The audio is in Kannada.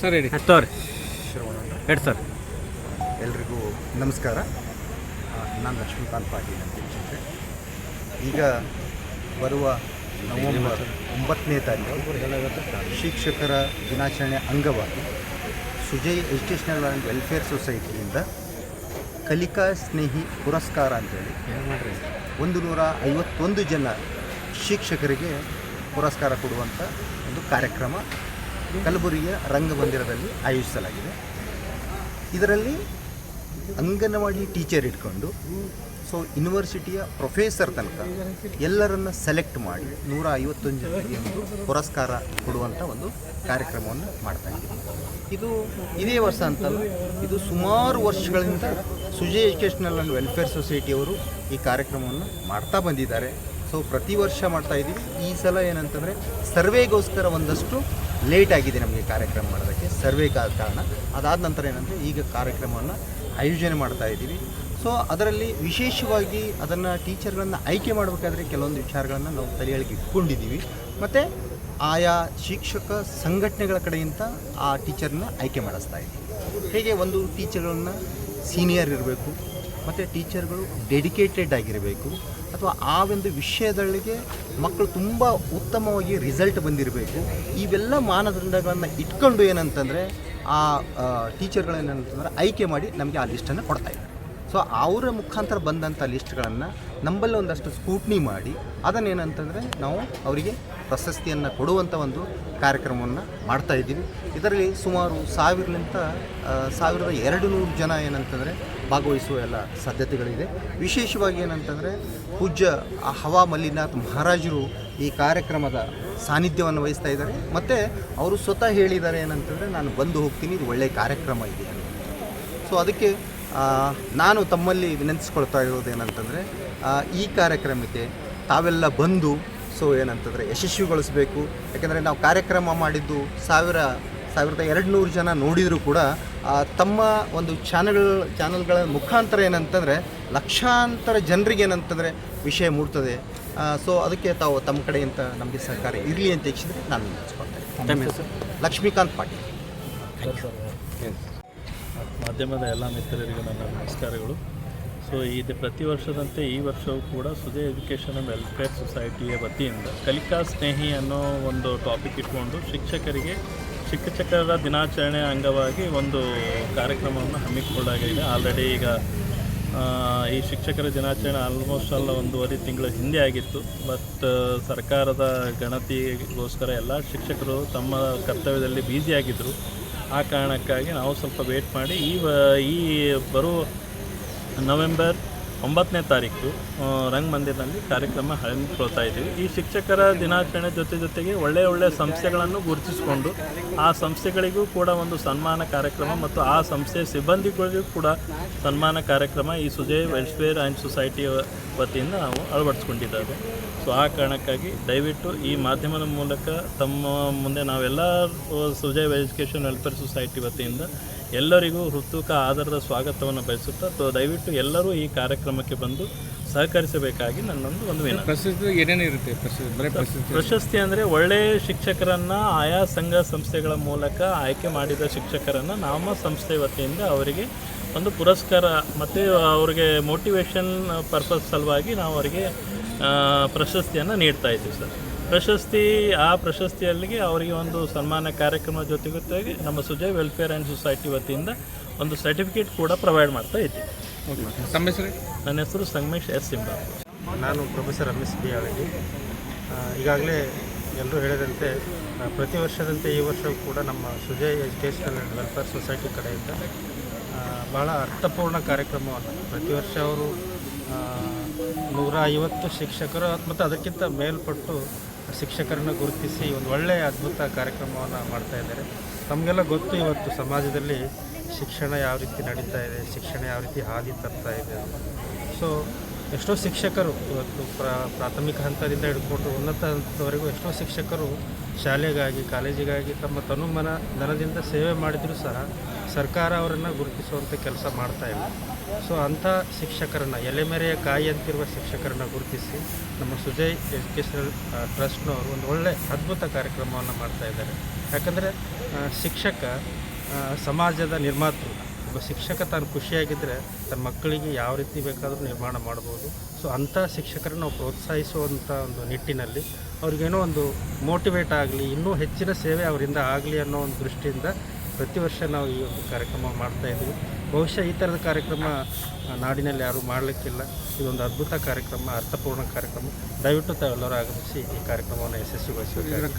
ಸರ್ ಹೇಳಿ. ತೋರಿ. ಶ್ರವಣ ಹೇಳಿ ಸರ್. ಎಲ್ರಿಗೂ ನಮಸ್ಕಾರ. ನಾನು ಲಕ್ಷ್ಮೀಕಾಂತ್ ಪಾಟೀಲ್ ಅಂತ ಹೇಳಿದ್ರೆ ಈಗ ಬರುವ ನವೆಂಬರ್ ಒಂಬತ್ತನೇ ತಾರೀಕು ಶಿಕ್ಷಕರ ದಿನಾಚರಣೆ ಅಂಗವಾಗಿ ಸುಜಯ್ ಎಜುಕೇಷನಲ್ ಆ್ಯಂಡ್ ವೆಲ್ಫೇರ್ ಸೊಸೈಟಿಯಿಂದ ಕಲಿಕಾ ಸ್ನೇಹಿ ಪುರಸ್ಕಾರ ಅಂತೇಳಿ ಒಂದು ನೂರ ಐವತ್ತೊಂದು ಜನ ಶಿಕ್ಷಕರಿಗೆ ಪುರಸ್ಕಾರ ಕೊಡುವಂಥ ಒಂದು ಕಾರ್ಯಕ್ರಮ ಕಲಬುರಗಿಯ ರಂಗಮಂದಿರದಲ್ಲಿ ಆಯೋಜಿಸಲಾಗಿದೆ. ಇದರಲ್ಲಿ ಅಂಗನವಾಡಿ ಟೀಚರ್ ಇಟ್ಕೊಂಡು, ಸೊ ಯೂನಿವರ್ಸಿಟಿಯ ಪ್ರೊಫೆಸರ್ ತನಕ ಎಲ್ಲರನ್ನ ಸೆಲೆಕ್ಟ್ ಮಾಡಿ ನೂರ ಐವತ್ತೊಂದು ಜನರಿಗೆ ಒಂದು ಪುರಸ್ಕಾರ ಕೊಡುವಂಥ ಒಂದು ಕಾರ್ಯಕ್ರಮವನ್ನು ಮಾಡ್ತಾ ಇದ್ದೀವಿ. ಇದು ಇದೇ ವರ್ಷ ಅಂತಲ್ಲ, ಇದು ಸುಮಾರು ವರ್ಷಗಳಿಂದ ಸುಜಯ್ ಎಜುಕೇಷನಲ್ ಆ್ಯಂಡ್ ವೆಲ್ಫೇರ್ ಸೊಸೈಟಿಯವರು ಈ ಕಾರ್ಯಕ್ರಮವನ್ನು ಮಾಡ್ತಾ ಬಂದಿದ್ದಾರೆ. ಸೊ ಪ್ರತಿ ವರ್ಷ ಮಾಡ್ತಾ ಇದ್ದೀವಿ ಈ ಸಲ ಏನಂತಂದರೆ ಸರ್ವೆಗೋಸ್ಕರ ಒಂದಷ್ಟು ಲೇಟ್ ಆಗಿದೆ ನಮಗೆ ಕಾರ್ಯಕ್ರಮ ಮಾಡೋದಕ್ಕೆ, ಸರ್ವೆ ಕಾರಣ. ಅದಾದ ನಂತರ ಏನಂದರೆ ಈಗ ಕಾರ್ಯಕ್ರಮವನ್ನು ಆಯೋಜನೆ ಮಾಡ್ತಾ ಇದ್ದೀವಿ ಸೊ ಅದರಲ್ಲಿ ವಿಶೇಷವಾಗಿ ಅದನ್ನು ಟೀಚರ್ಗಳನ್ನು ಆಯ್ಕೆ ಮಾಡಬೇಕಾದ್ರೆ ಕೆಲವೊಂದು ವಿಚಾರಗಳನ್ನು ನಾವು ತಲೆಯೊಳಗೆ ಇಟ್ಕೊಂಡಿದ್ದೀವಿ ಮತ್ತು ಆಯಾ ಶಿಕ್ಷಕ ಸಂಘಟನೆಗಳ ಕಡೆಯಿಂದ ಆ ಟೀಚರ್ನ ಆಯ್ಕೆ ಮಾಡಿಸ್ತಾ ಇದ್ದೀವಿ ಹೇಗೆ ಒಂದು ಟೀಚರ್ಗಳನ್ನು ಸೀನಿಯರ್ ಇರಬೇಕು, ಮತ್ತು ಟೀಚರ್ಗಳು ಡೆಡಿಕೇಟೆಡ್ ಆಗಿರಬೇಕು ಅಥವಾ ಆ ಒಂದು ವಿಷಯದೊಳಗೆ ಮಕ್ಕಳು ತುಂಬ ಉತ್ತಮವಾಗಿ ರಿಸಲ್ಟ್ ಬಂದಿರಬೇಕು. ಇವೆಲ್ಲ ಮಾನದಂಡಗಳನ್ನು ಇಟ್ಕೊಂಡು ಏನಂತಂದರೆ ಆ ಟೀಚರ್ಗಳೇನಂತಂದ್ರೆ ಆಯ್ಕೆ ಮಾಡಿ ನಮಗೆ ಆ ಲಿಸ್ಟನ್ನು ಕೊಡ್ತಾ ಇದ್ದಾರೆ. ಸೊ ಅವರ ಮುಖಾಂತರ ಬಂದಂಥ ಲಿಸ್ಟ್ಗಳನ್ನು ನಮ್ಮಲ್ಲಿ ಒಂದಷ್ಟು ಸ್ಕೂಟ್ನಿ ಮಾಡಿ ಅದನ್ನೇನಂತಂದರೆ ನಾವು ಅವರಿಗೆ ಪ್ರಶಸ್ತಿಯನ್ನು ಕೊಡುವಂಥ ಒಂದು ಕಾರ್ಯಕ್ರಮವನ್ನು ಮಾಡ್ತಾಯಿದ್ದೀವಿ ಇದರಲ್ಲಿ ಸುಮಾರು ಸಾವಿರಲಿಂತ ಸಾವಿರದ ಎರಡು ನೂರು ಜನ ಏನಂತಂದರೆ ಭಾಗವಹಿಸುವ ಎಲ್ಲ ಸಾಧ್ಯತೆಗಳಿದೆ. ವಿಶೇಷವಾಗಿ ಏನಂತಂದರೆ ಪೂಜ್ಯ ಹವಾ ಮಲ್ಲಿನಾಥ್ ಮಹಾರಾಜರು ಈ ಕಾರ್ಯಕ್ರಮದ ಸಾನ್ನಿಧ್ಯವನ್ನು ವಹಿಸ್ತಾ ಇದ್ದಾರೆ. ಮತ್ತು ಅವರು ಸ್ವತಃ ಹೇಳಿದ್ದಾರೆ ಏನಂತಂದರೆ, ನಾನು ಬಂದು ಹೋಗ್ತೀನಿ, ಇದು ಒಳ್ಳೆಯ ಕಾರ್ಯಕ್ರಮ ಇದೆ ಸೊ ಅದಕ್ಕೆ ನಾನು ತಮ್ಮಲ್ಲಿ ವಿನಂತಿಸ್ಕೊಳ್ತಾ ಇರೋದೇನಂತಂದರೆ ಈ ಕಾರ್ಯಕ್ರಮಕ್ಕೆ ತಾವೆಲ್ಲ ಬಂದು, ಸೊ ಏನಂತಂದರೆ ಯಶಸ್ವಿಗೊಳಿಸಬೇಕು. ಯಾಕೆಂದರೆ ನಾವು ಕಾರ್ಯಕ್ರಮ ಮಾಡಿದ್ದು ಸಾವಿರ ಸಾವಿರದ ಎರಡು ನೂರು ಜನ ನೋಡಿದರೂ ಕೂಡ ತಮ್ಮ ಒಂದು ಚಾನಲ್ ಚಾನಲ್ಗಳ ಮುಖಾಂತರ ಏನಂತಂದರೆ ಲಕ್ಷಾಂತರ ಜನರಿಗೆ ಏನಂತಂದರೆ ವಿಷಯ ಮೂಡ್ತದೆ. ಸೊ ಅದಕ್ಕೆ ತಾವು ತಮ್ಮ ಕಡೆಯಿಂದ ನಮಗೆ ಸಹಕಾರ ಇರಲಿ ಅಂತ ಇಚ್ಛಿದ್ರೆ ನಾನು ನೆನೆಸ್ಕೊಳ್ತೇನೆ. ಲಕ್ಷ್ಮೀಕಾಂತ್ ಪಾಟೀಲ್. ಮಾಧ್ಯಮದ ಎಲ್ಲ ಮಿತ್ರರಿಗೆ ನನ್ನ ನಮಸ್ಕಾರಗಳು. ಸೊ ಇದು ಪ್ರತಿ ವರ್ಷದಂತೆ ಈ ವರ್ಷವೂ ಕೂಡ ಸುಜಯ್ ಎಜುಕೇಷನ್ ಆ್ಯಂಡ್ ವೆಲ್ಫೇರ್ ಸೊಸೈಟಿಯ ವತಿಯಿಂದ ಕಲಿಕಾ ಸ್ನೇಹಿ ಅನ್ನೋ ಒಂದು ಟಾಪಿಕ್ ಇಟ್ಕೊಂಡು ಶಿಕ್ಷಕರಿಗೆ ಶಿಕ್ಷಕರ ದಿನಾಚರಣೆ ಅಂಗವಾಗಿ ಒಂದು ಕಾರ್ಯಕ್ರಮವನ್ನು ಹಮ್ಮಿಕೊಳ್ಳಲಾಗಿದೆ. ಆಲ್ರೆಡಿ ಈಗ ಈ ಶಿಕ್ಷಕರ ದಿನಾಚರಣೆ ಆಲ್ಮೋಸ್ಟ್ ಅಲ್ಲ ಒಂದೂವರೆ ತಿಂಗಳ ಹಿಂದೆ ಆಗಿತ್ತು. ಬಟ್ ಸರ್ಕಾರದ ಗಣತಿಗೋಸ್ಕರ ಎಲ್ಲ ಶಿಕ್ಷಕರು ತಮ್ಮ ಕರ್ತವ್ಯದಲ್ಲಿ ಬ್ಯುಸಿಯಾಗಿದ್ದರು ಆ ಕಾರಣಕ್ಕಾಗಿ ನಾವು ಸ್ವಲ್ಪ ವೇಟ್ ಮಾಡಿ, ಈ ಈ ಬರೋ ನವೆಂಬರ್ ಒಂಬತ್ತನೇ ತಾರೀಕು ರಂಗಮಂದಿರದಲ್ಲಿ ಕಾರ್ಯಕ್ರಮ ಹಮ್ಮಿಕೊಳ್ತಾ ಇದ್ದೀವಿ. ಈ ಶಿಕ್ಷಕರ ದಿನಾಚರಣೆ ಜೊತೆ ಜೊತೆಗೆ ಒಳ್ಳೆಯ ಒಳ್ಳೆಯ ಸಂಸ್ಥೆಗಳನ್ನು ಗುರುತಿಸಿಕೊಂಡು ಆ ಸಂಸ್ಥೆಗಳಿಗೂ ಕೂಡ ಒಂದು ಸನ್ಮಾನ ಕಾರ್ಯಕ್ರಮ ಮತ್ತು ಆ ಸಂಸ್ಥೆಯ ಸಿಬ್ಬಂದಿಗಳಿಗೂ ಕೂಡ ಸನ್ಮಾನ ಕಾರ್ಯಕ್ರಮ ಈ ಸುಜಯ್ ವೆಲ್ಫೇರ್ ಆ್ಯಂಡ್ ಸೊಸೈಟಿಯ ವತಿಯಿಂದ ನಾವು ಅಳವಡಿಸ್ಕೊಂಡಿದ್ದೇವೆ. ಸೊ, ಆ ಕಾರಣಕ್ಕಾಗಿ ದಯವಿಟ್ಟು ಈ ಮಾಧ್ಯಮದ ಮೂಲಕ ತಮ್ಮ ಮುಂದೆ ನಾವೆಲ್ಲ ಸುಜಯ್ ಎಜುಕೇಷನ್ ವೆಲ್ಫೇರ್ ಸೊಸೈಟಿ ವತಿಯಿಂದ ಎಲ್ಲರಿಗೂ ಹೃತ್ವಿಕ ಆಧಾರದ ಸ್ವಾಗತವನ್ನು ಬಯಸುತ್ತಾ ಸೊ ದಯವಿಟ್ಟು ಎಲ್ಲರೂ ಈ ಕಾರ್ಯಕ್ರಮಕ್ಕೆ ಬಂದು ಸಹಕರಿಸಬೇಕಾಗಿ ನನ್ನೊಂದು ಒಂದು ವಿನಂತಿ. ಪ್ರಶಸ್ತಿ ಏನೇನು ಇರುತ್ತೆ? ಪ್ರಶಸ್ತಿ ಪ್ರಶಸ್ತಿ. ಅಂದರೆ ಒಳ್ಳೆಯ ಶಿಕ್ಷಕರನ್ನು ಆಯಾ ಸಂಘ ಸಂಸ್ಥೆಗಳ ಮೂಲಕ ಆಯ್ಕೆ ಮಾಡಿದ ಶಿಕ್ಷಕರನ್ನು ನಮ್ಮ ಸಂಸ್ಥೆ ವತಿಯಿಂದ ಅವರಿಗೆ ಒಂದು ಪುರಸ್ಕಾರ ಮತ್ತು ಅವರಿಗೆ ಮೋಟಿವೇಶನ್ ಪರ್ಪಸ್ ಸಲುವಾಗಿ ನಾವು ಅವರಿಗೆ ಪ್ರಶಸ್ತಿಯನ್ನು ನೀಡ್ತಾ ಇದ್ದೀವಿ ಸರ್. ಪ್ರಶಸ್ತಿ ಆ ಪ್ರಶಸ್ತಿಯಲ್ಲಿಗೆ ಅವರಿಗೆ ಒಂದು ಸನ್ಮಾನ ಕಾರ್ಯಕ್ರಮ ಜೊತೆಗೊತ್ತಾಗಿ ಜೊತೆಗೆ ನಮ್ಮ ಸುಜಯ್ ವೆಲ್ಫೇರ್ ಆ್ಯಂಡ್ ಸೊಸೈಟಿ ವತಿಯಿಂದ ಒಂದು ಸರ್ಟಿಫಿಕೇಟ್ ಕೂಡ ಪ್ರೊವೈಡ್ ಮಾಡ್ತಾ ಇದ್ದೀವಿ. ತಮ್ಮ ನನ್ನ ಹೆಸರು ಸಂಗಮೇಶ್ ಎಸ್ ಸಿಂಬಾ ನಾನು ಪ್ರೊಫೆಸರ್ ರಮೇಶ್ ಬಿ ಆಳಗಿ ಈಗಾಗಲೇ ಎಲ್ಲರೂ ಹೇಳಿದಂತೆ ಪ್ರತಿ ವರ್ಷದಂತೆ ಈ ವರ್ಷವೂ ಕೂಡ ನಮ್ಮ Sujay educational and welfare society ಕಡೆಯಿಂದ ಭಾಳ ಅರ್ಥಪೂರ್ಣ ಕಾರ್ಯಕ್ರಮವನ್ನು ಪ್ರತಿ ವರ್ಷ ಅವರು ನೂರ ಐವತ್ತು ಶಿಕ್ಷಕರು ಮತ್ತು ಅದಕ್ಕಿಂತ ಮೇಲ್ಪಟ್ಟು ಶಿಕ್ಷಕರನ್ನು ಗುರುತಿಸಿ ಒಂದು ಒಳ್ಳೆಯ ಅದ್ಭುತ ಕಾರ್ಯಕ್ರಮವನ್ನು ಮಾಡ್ತಾ ಇದ್ದಾರೆ. ತಮಗೆಲ್ಲ ಗೊತ್ತು ಇವತ್ತು ಸಮಾಜದಲ್ಲಿ ಶಿಕ್ಷಣ ಯಾವ ರೀತಿ ನಡೀತಾ ಇದೆ, ಶಿಕ್ಷಣ ಯಾವ ರೀತಿ ಹಾದಿ ತರ್ತಾ ಇದೆ ಸೊ ಎಷ್ಟೋ ಶಿಕ್ಷಕರು ಇವತ್ತು ಪ್ರಾ, ಪ್ರಾಥಮಿಕ ಹಂತದಿಂದ ಹಿಡ್ಕೊಂಡು ಉನ್ನತ ಹಂತದವರೆಗೂ ಎಷ್ಟೋ ಶಿಕ್ಷಕರು ಶಾಲೆಗಾಗಿ, ಕಾಲೇಜಿಗಾಗಿ ತಮ್ಮ ತನುಮನ, ಧನದಿಂದ ಸೇವೆ ಮಾಡಿದರೂ ಸಹ ಸರ್ಕಾರ ಅವರನ್ನು ಗುರುತಿಸುವಂಥ ಕೆಲಸ ಮಾಡ್ತಾ ಇಲ್ಲ. ಸೊ, ಅಂಥ ಶಿಕ್ಷಕರನ್ನು ಎಲೆಮೆರೆಯ ಕಾಯಿ ಅಂತಿರುವ ಶಿಕ್ಷಕರನ್ನು ಗುರುತಿಸಿ ನಮ್ಮ ಸುಜಯ್ ಎಜುಕೇಷನಲ್ ಟ್ರಸ್ಟ್ನವರು ಒಂದು ಒಳ್ಳೆ ಅದ್ಭುತ ಕಾರ್ಯಕ್ರಮವನ್ನು ಮಾಡ್ತಾ ಇದ್ದಾರೆ. ಯಾಕಂದರೆ ಶಿಕ್ಷಕ ಸಮಾಜದ ನಿರ್ಮಾತೃ. ಒಬ್ಬ ಶಿಕ್ಷಕ ತಾನು ಖುಷಿಯಾಗಿದ್ದರೆ ತನ್ನ ಮಕ್ಕಳಿಗೆ ಯಾವ ರೀತಿ ಬೇಕಾದರೂ ನಿರ್ಮಾಣ ಮಾಡ್ಬೋದು. ಸೊ ಅಂಥ ಶಿಕ್ಷಕರನ್ನು ನಾವು ಪ್ರೋತ್ಸಾಹಿಸುವಂಥ ಒಂದು ನಿಟ್ಟಿನಲ್ಲಿ ಅವ್ರಿಗೇನೋ ಒಂದು ಮೋಟಿವೇಟ್ ಆಗಲಿ, ಇನ್ನೂ ಹೆಚ್ಚಿನ ಸೇವೆ ಅವರಿಂದ ಆಗಲಿ ಅನ್ನೋ ಒಂದು ದೃಷ್ಟಿಯಿಂದ ಪ್ರತಿ ವರ್ಷ ನಾವು ಈ ಒಂದು ಕಾರ್ಯಕ್ರಮ ಮಾಡ್ತಾ ಇದ್ದೀವಿ. ಬಹುಶಃ ಈ ಥರದ ಕಾರ್ಯಕ್ರಮ ನಾಡಿನಲ್ಲಿ ಯಾರೂ ಮಾಡಲಿಕ್ಕಿಲ್ಲ. ಇದೊಂದು ಅದ್ಭುತ ಕಾರ್ಯಕ್ರಮ, ಅರ್ಥಪೂರ್ಣ ಕಾರ್ಯಕ್ರಮ. ದಯವಿಟ್ಟು ತಾವೆಲ್ಲರೂ ಆಗಮಿಸಿ ಈ ಕಾರ್ಯಕ್ರಮವನ್ನು ಯಶಸ್ವಿಗೊಳಿಸಬೇಕು.